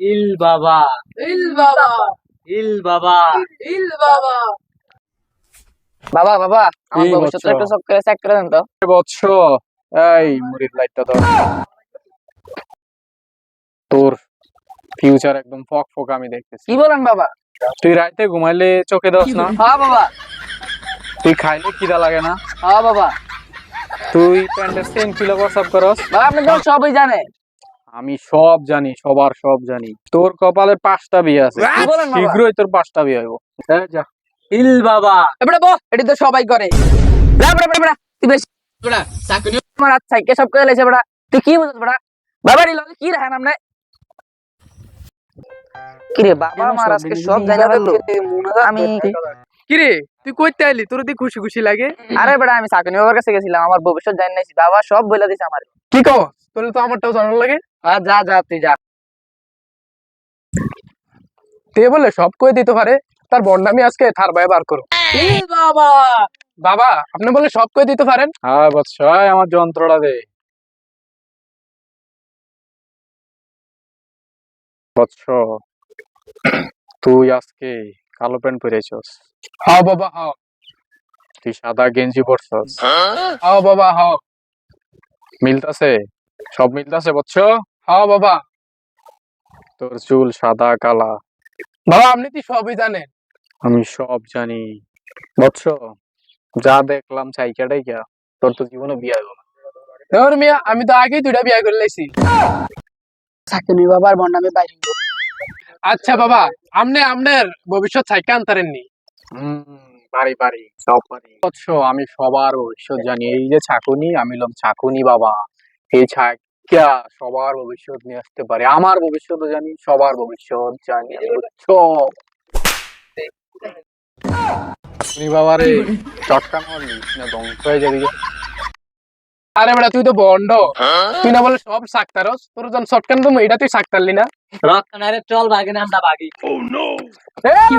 ইল বাবা। ইল বাবা। ইল বাবা। ইল বাবা। বাবা বাবা আমার এই ভবিষ্যৎটা বাচ্চা। একটু সব করে চেক করে দেন তো। বৎস এই মুড়ির লাইটটা ধর। তোর ফিউচার একদম ফক ফক আমি দেখতেছি। কি বলেন বাবা? তুই রাইতে ঘুমাইলে চোখে দোস না? হ্যাঁ বাবা। তুই খাইলে খিদা লাগে না? হ্যাঁ বাবা। তুই প্যান্টের সেম কিলো প্রসাব করস? বাবা আপনি তো সবই জানে আমি সব জানি সবার সব জানি। তোর কপালে পাঁচটা বিয়ে আছে? শীঘ্রই তোর পাঁচটা বিয়ে হইব। ইল বাবা। এবারে বো এটি তো সবাই করে। না বড়া বড়া বড়া। তুই বেশ আমার হাত সাইকে সব করে লেছে বড়া। তুই কি বুঝছ বড়া? বাবা রে লগে কি রাখেন আমনে কি বাবা আমার আজকে সব জায়গা আমি কিরে? তুই কইতে আইলি? তোর দি খুশি খুশি লাগে? আরে বড়া আমি চাকরি বাবার কাছে গেছিলাম আমার ভবিষ্যৎ জানি নাইছি বাবা সব বলে দিছে আমার। কি কও? তোর তো আমারটাও জানার লাগে। হ্যাঁ যা যা তুই যা। তে বলে সব কই দিতে পারে তার বন্ডামি আজকে থার ভাই বার করো। বাবা! বাবা আপনি বলে সব কই দিতে পারেন? হ্যাঁ বৎস আমার যন্ত্রটা দে। বৎস তুই আজকে কালো প্যান্ট পরেছস হাও বাবা হাও। তুই সাদা গেঞ্জি পরছস? হাও বাবা হাও। মিলতাছে? সব মিলতাছে বৎস হাও বাবা। তোর চুল সাদা কালা। বাবা আপনি তো সবই জানেন। আমি সব জানি বৎস যা দেখলাম চাইকা ডাইকা তোর তো জীবনে বিয়ে না। ধর মিয়া আমি তো আগেই দুইটা বিয়ে করে লাইছি। চাকরি বাবার বন্ডামি বাইরে আচ্ছা বাবা আমনে আমনের ভবিষ্যৎ সাইকে আনতারেননি। হুম, পারি পারি সব বৎস আমি সবার ভবিষ্যৎ জানি। এই যে ছাকুনি আমি লোক ছাকুনি বাবা এই ছাকিয়া সবার ভবিষ্যৎ নিয়ে আসতে পারে। আমার ভবিষ্যৎ জানি সবার ভবিষ্যৎ জানি বুঝছ? তুমি বাবা রে চটকা মারলি না ধ্বংস হয়ে যাবি। আরে বেটা তুই তো বন্ড তুই না বলে সব সাকতারস তোর জন শর্টকান তুমি এটা তুই সাকতারলি না রক্ত নারে চল বাগে না আমরা বাগি এই,